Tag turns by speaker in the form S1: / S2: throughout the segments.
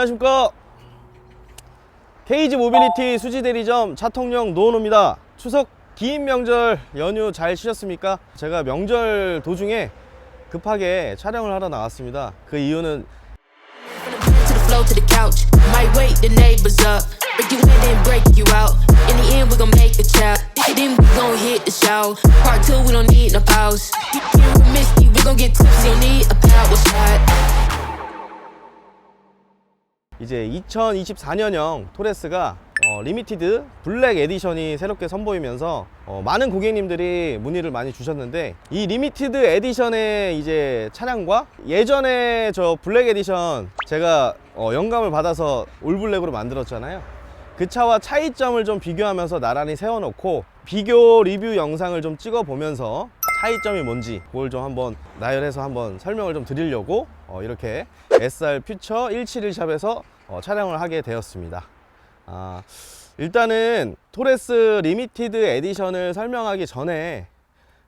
S1: 안녕하십니까? 케이지 모빌리티 수지 대리점 차통령 노원호입니다. 추석 긴 명절 연휴 잘 쉬셨습니까? 제가 명절 도중에 급하게 촬영을 하러 나왔습니다. 그 이유는 이제 2024년형 토레스가 어, 리미티드 블랙 에디션이 새롭게 선보이면서 어, 많은 고객님들이 문의를 많이 주셨는데 이 리미티드 에디션의 이제 차량과 예전에 저 블랙 에디션 제가 어, 영감을 받아서 올블랙으로 만들었잖아요. 그 차와 차이점을 좀 비교하면서 나란히 세워놓고 비교 리뷰 영상을 좀 찍어 보면서 차이점이 뭔지 그걸 좀 한번 나열해서 한번 설명을 좀 드리려고 어, 이렇게 SR 퓨처 171샵에서 어, 촬영을 하게 되었습니다. 아, 일단은 토레스 리미티드 에디션을 설명하기 전에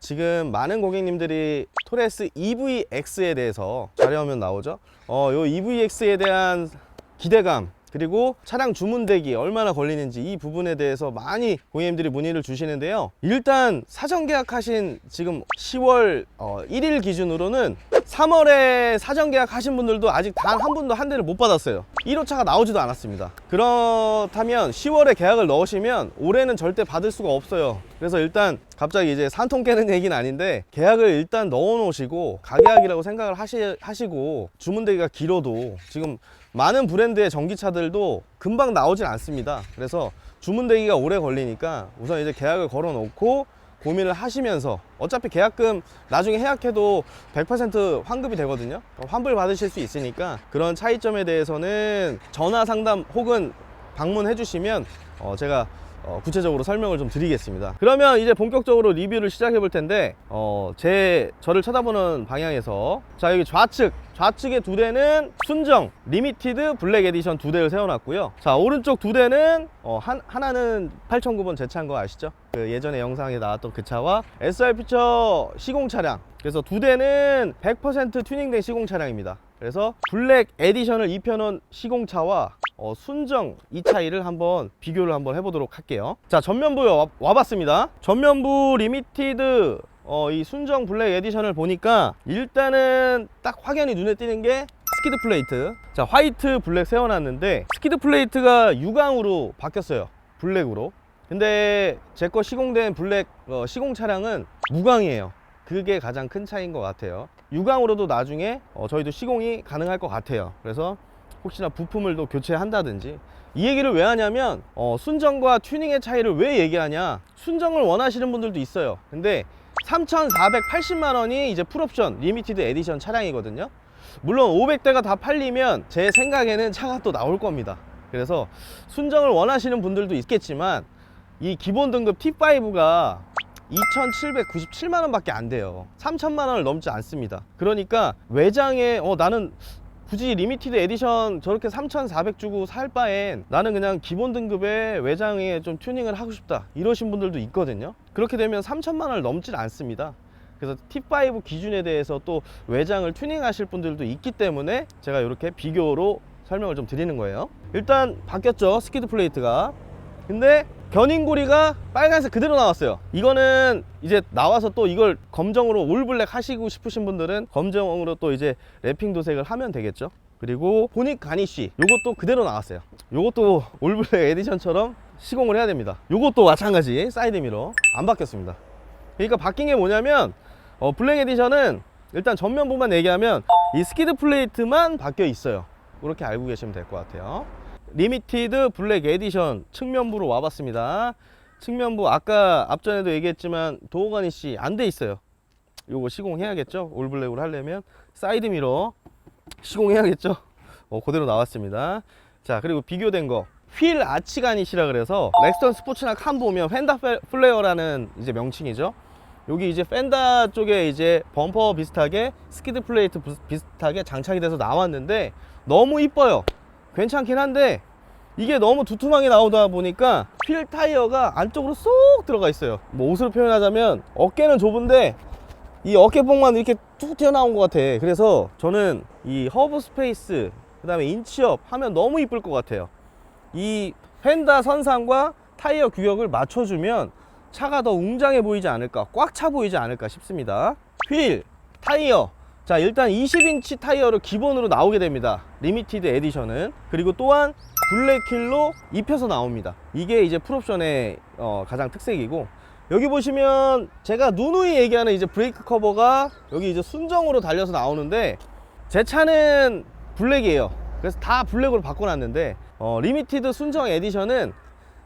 S1: 지금 많은 고객님들이 토레스 EVX에 대해서 자료화면 나오죠. 어, 요 EVX에 대한 기대감 그리고 차량 주문 대기 얼마나 걸리는지 이 부분에 대해서 많이 고객님들이 문의를 주시는데요. 일단 사전 계약하신 지금 10월 어, 1일 기준으로는 3월에 사전 계약 하신 분들도 아직 단 한 분도 한 대를 못 받았어요. 1호차가 나오지도 않았습니다. 그렇다면 10월에 계약을 넣으시면 올해는 절대 받을 수가 없어요. 그래서 일단 갑자기 이제 산통 깨는 얘기는 아닌데 계약을 일단 넣어 놓으시고 가계약이라고 생각을 하시, 하시고 주문 대기가 길어도 지금 많은 브랜드의 전기차들도 금방 나오질 않습니다. 그래서 주문 대기가 오래 걸리니까 우선 이제 계약을 걸어 놓고 고민을 하시면서 어차피 계약금 나중에 해약해도 100% 환급이 되거든요. 환불 받으실 수 있으니까 그런 차이점에 대해서는 전화 상담 혹은 방문해 주시면 어, 제가 어, 구체적으로 설명을 좀 드리겠습니다. 그러면 이제 본격적으로 리뷰를 시작해 볼 텐데, 어, 제, 저를 쳐다보는 방향에서, 자, 여기 좌측, 좌측의 두 대는 순정, 리미티드 블랙 에디션 두 대를 세워놨고요. 자, 오른쪽 두 대는, 어, 한, 하나는 8009번 제 차인 거 아시죠? 그 예전에 영상에 나왔던 그 차와 SR 퓨처 시공 차량. 그래서 두 대는 100% 튜닝된 시공 차량입니다. 그래서 블랙 에디션을 입혀놓은 시공차와 어, 순정 이 차이를 한번 비교를 한번 해보도록 할게요. 자 전면부에 와, 와봤습니다. 전면부 리미티드 어, 이 순정 블랙 에디션을 보니까 일단은 딱 확연히 눈에 띄는 게 스키드 플레이트. 자 화이트 블랙 세워놨는데 스키드 플레이트가 유광으로 바뀌었어요. 블랙으로. 근데 제 거 시공된 블랙 어, 시공 차량은 무광이에요. 그게 가장 큰 차이인 것 같아요. 유광으로도 나중에 어, 저희도 시공이 가능할 것 같아요. 그래서 혹시나 부품을 또 교체한다든지 이 얘기를 왜 하냐면 어, 순정과 튜닝의 차이를 왜 얘기하냐 순정을 원하시는 분들도 있어요. 근데 3,480만 원이 이제 풀옵션 리미티드 에디션 차량이거든요. 물론 500대가 다 팔리면 제 생각에는 차가 또 나올 겁니다. 그래서 순정을 원하시는 분들도 있겠지만 이 기본 등급 T5가 2,797만 원밖에 안 돼요. 3천만 원을 넘지 않습니다. 그러니까 외장에 어 나는 굳이 리미티드 에디션 저렇게 3,400 주고 살 바엔 나는 그냥 기본 등급의 외장에 좀 튜닝을 하고 싶다. 이러신 분들도 있거든요. 그렇게 되면 3천만 원을 넘질 않습니다. 그래서 T5 기준에 대해서 또 외장을 튜닝하실 분들도 있기 때문에 제가 이렇게 비교로 설명을 좀 드리는 거예요. 일단 바뀌었죠. 스키드 플레이트가. 근데 견인고리가 빨간색 그대로 나왔어요. 이거는 이제 나와서 또 이걸 검정으로 올블랙 하시고 싶으신 분들은 검정으로 또 이제 랩핑 도색을 하면 되겠죠. 그리고 보닉 가니쉬 요것도 그대로 나왔어요. 요것도 올블랙 에디션처럼 시공을 해야 됩니다. 요것도 마찬가지 사이드 미러 안 바뀌었습니다. 그러니까 바뀐 게 뭐냐면 어, 블랙 에디션은 일단 전면부만 얘기하면 이 스키드 플레이트만 바뀌어 있어요. 그렇게 알고 계시면 될 것 같아요. 리미티드 블랙 에디션 측면부로 와봤습니다. 측면부 아까 앞전에도 얘기했지만 도어가니시 안돼 있어요. 요거 시공해야겠죠? 올블랙으로 하려면 사이드 미러 시공해야겠죠? 어, 그대로 나왔습니다. 자 그리고 비교된 거. 휠 아치 가니시라 그래서 렉스턴 스포츠나 칸 보면 펜다 페- 플레어라는 이제 명칭이죠. 여기 이제 펜다 쪽에 이제 범퍼 비슷하게 스키드 플레이트 부- 비슷하게 장착이 돼서 나왔는데 너무 이뻐요. 괜찮긴 한데 이게 너무 두툼하게 나오다 보니까 휠 타이어가 안쪽으로 쏙 들어가 있어요. 뭐 옷으로 표현하자면 어깨는 좁은데 이 어깨뽕만 이렇게 툭 튀어나온 것 같아. 그래서 저는 이 허브 스페이스 그 다음에 인치업 하면 너무 이쁠 것 같아요. 이 펜다 선상과 타이어 규격을 맞춰주면 차가 더 웅장해 보이지 않을까, 꽉 차 보이지 않을까 싶습니다. 휠, 타이어. 자, 일단 20인치 타이어로 기본으로 나오게 됩니다. 리미티드 에디션은. 그리고 또한 블랙힐로 입혀서 나옵니다. 이게 이제 풀옵션의 어, 가장 특색이고, 여기 보시면 제가 누누이 얘기하는 이제 브레이크 커버가 여기 이제 순정으로 달려서 나오는데, 제 차는 블랙이에요. 그래서 다 블랙으로 바꿔놨는데 어, 리미티드 순정 에디션은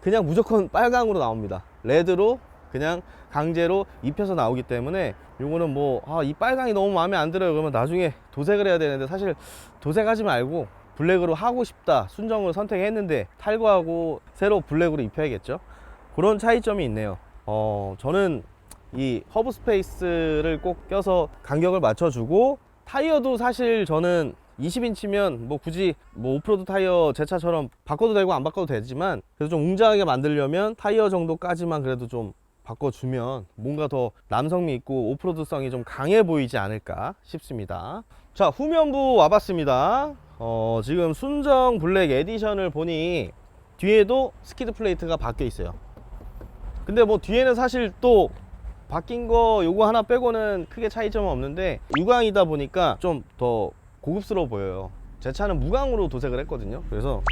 S1: 그냥 무조건 빨강으로 나옵니다. 레드로 그냥 강제로 입혀서 나오기 때문에 요거는 뭐이 빨강이 너무 마음에 안 들어요. 그러면 나중에 도색을 해야 되는데 사실 도색하지 말고 블랙으로 하고 싶다 순정으로 선택했는데 탈거하고 새로 블랙으로 입혀야겠죠. 그런 차이점이 있네요. 어, 저는 이 허브 스페이스를 꼭 껴서 간격을 맞춰주고 타이어도 사실 저는 20인치면 뭐 굳이 뭐 오프로드 타이어 제 차처럼 바꿔도 되고 안 바꿔도 되지만 그래도 좀 웅장하게 만들려면 타이어 정도까지만 그래도 좀 바꿔주면 뭔가 더 남성미 있고 오프로드성이 좀 강해 보이지 않을까 싶습니다. 자 후면부 와봤습니다. 어, 지금 순정 블랙 에디션을 보니 뒤에도 스키드 플레이트가 바뀌어 있어요. 근데 뭐 뒤에는 사실 또 바뀐 거 요거 하나 빼고는 크게 차이점은 없는데 유광이다 보니까 좀 더 고급스러워 보여요. 제 차는 무광으로 도색을 했거든요. 그래서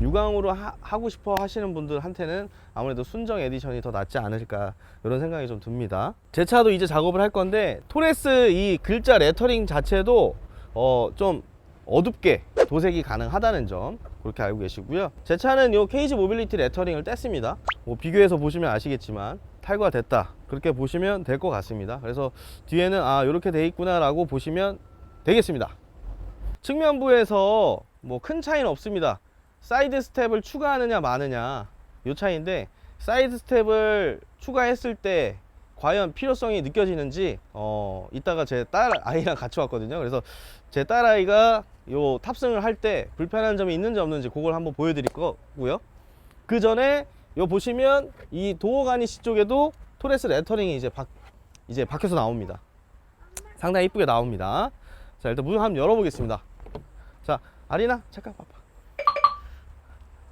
S1: 유광으로 하, 고 싶어 하시는 분들한테는 아무래도 순정 에디션이 더 낫지 않을까 이런 생각이 좀 듭니다. 제 차도 이제 작업을 할 건데 토레스 이 글자 레터링 자체도 어 좀 어둡게 도색이 가능하다는 점 그렇게 알고 계시고요. 제 차는 요 케이지 모빌리티 레터링을 뗐습니다. 뭐 비교해서 보시면 아시겠지만 탈거가 됐다 그렇게 보시면 될 것 같습니다. 그래서 뒤에는 아 이렇게 돼 있구나 라고 보시면 되겠습니다. 측면부에서 뭐 큰 차이는 없습니다. 사이드 스텝을 추가하느냐 마느냐 요 차이인데 사이드 스텝을 추가했을 때 과연 필요성이 느껴지는지 어 이따가 제 딸 아이랑 같이 왔거든요. 그래서 제 딸 아이가 요 탑승을 할 때 불편한 점이 있는지 없는지 그걸 한번 보여드릴 거고요. 그 전에 요 보시면 이 도어 가니시 쪽에도 토레스 레터링이 이제 박 이제 박혀서 나옵니다. 상당히 이쁘게 나옵니다. 자 일단 문 한번 열어보겠습니다. 자 아리나 잠깐 봐봐.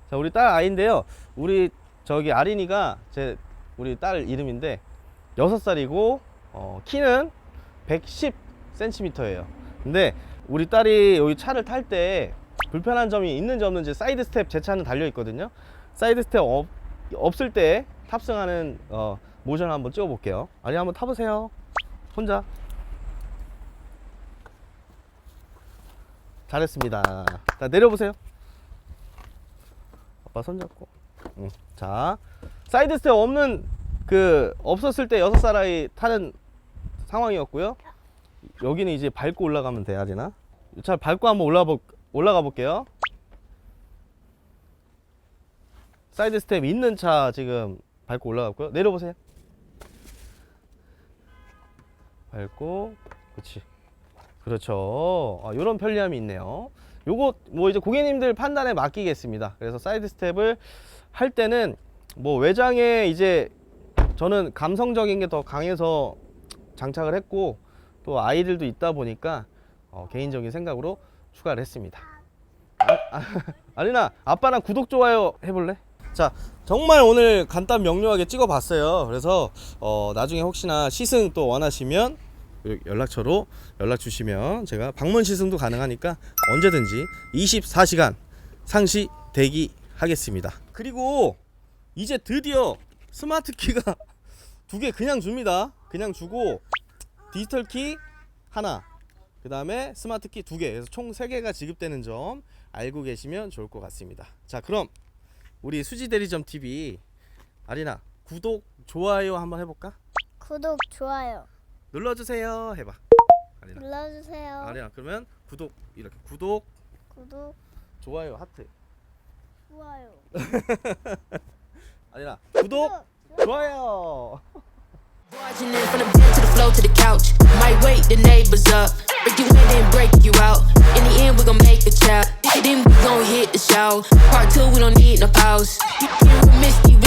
S1: 자 우리 딸 아이인데요. 우리 저기 아린이가 제 우리 딸 이름인데 6살이고 어, 키는 110cm예요. 근데 우리 딸이 여기 차를 탈 때 불편한 점이 있는지 없는지 사이드 스텝 제 차는 달려 있거든요. 사이드 스텝 없, 없을 때 탑승하는 어, 모션을 한번 찍어 볼게요. 아니 한번 타보세요. 혼자. 잘했습니다. 자 내려보세요. 아빠 손잡고. 응. 자 사이드 스텝 없는 그 없었을 때 여섯 살 아이 타는 상황이었고요. 여기는 이제 밟고 올라가면 돼야 되나? 자 밟고 한번 올라가 볼 올라가 볼게요. 사이드 스텝 있는 차 지금 밟고 올라갔고요. 내려보세요. 밟고 그렇지. 그렇죠. 아, 이런 편리함이 있네요. 요거 뭐 이제 고객님들 판단에 맡기겠습니다. 그래서 사이드 스텝을 할 때는 뭐 외장에 이제 저는 감성적인 게 더 강해서 장착을 했고 또 아이들도 있다 보니까 어, 개인적인 생각으로 추가를 했습니다. 아, 아, 리나 아빠랑 구독 좋아요 해볼래? 자 정말 오늘 간단 명료하게 찍어봤어요. 그래서 어, 나중에 혹시나 시승 또 원하시면 연락처로 연락 주시면 제가 방문 시승도 가능하니까 언제든지 24시간 상시 대기하겠습니다. 그리고 이제 드디어 스마트 키가 두 개 그냥 줍니다. 그냥 주고 디지털 키 하나, 그 다음에 스마트 키 두 개, 그래서 총 세 개가 지급되는 점 알고 계시면 좋을 것 같습니다. 자, 그럼 우리 수지 대리점 TV 아리나 구독 좋아요 한번 해볼까?
S2: 구독 좋아요
S1: 눌러주세요. 해봐. 아리나.
S2: 눌러주세요.
S1: 아리나 그러면 구독 이렇게 구독
S2: 구독
S1: 좋아요 하트.
S2: 좋아요.
S1: 아리나 구독 좋아요.
S3: Barging in from the bed to the floor to the couch. Might wake the neighbors up. Break you in, then break you out. In the end, we gon' make a child. Then we gon' hit the show. Part two, we don't need no pause. You can miss me